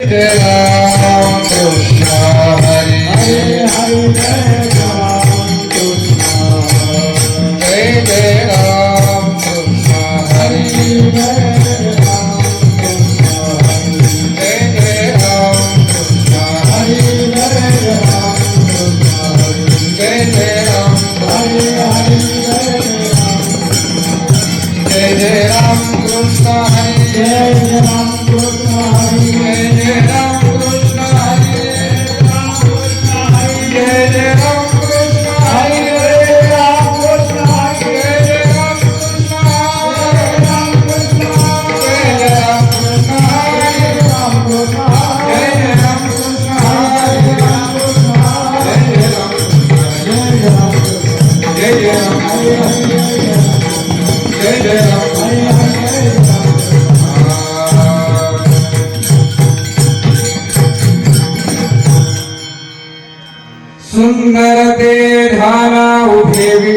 Ram Krishna Hare Hare Jai Ram Krishna Hare Jai Ram सुंदर ते धारा उभे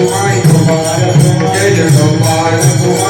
Why? Jai Jai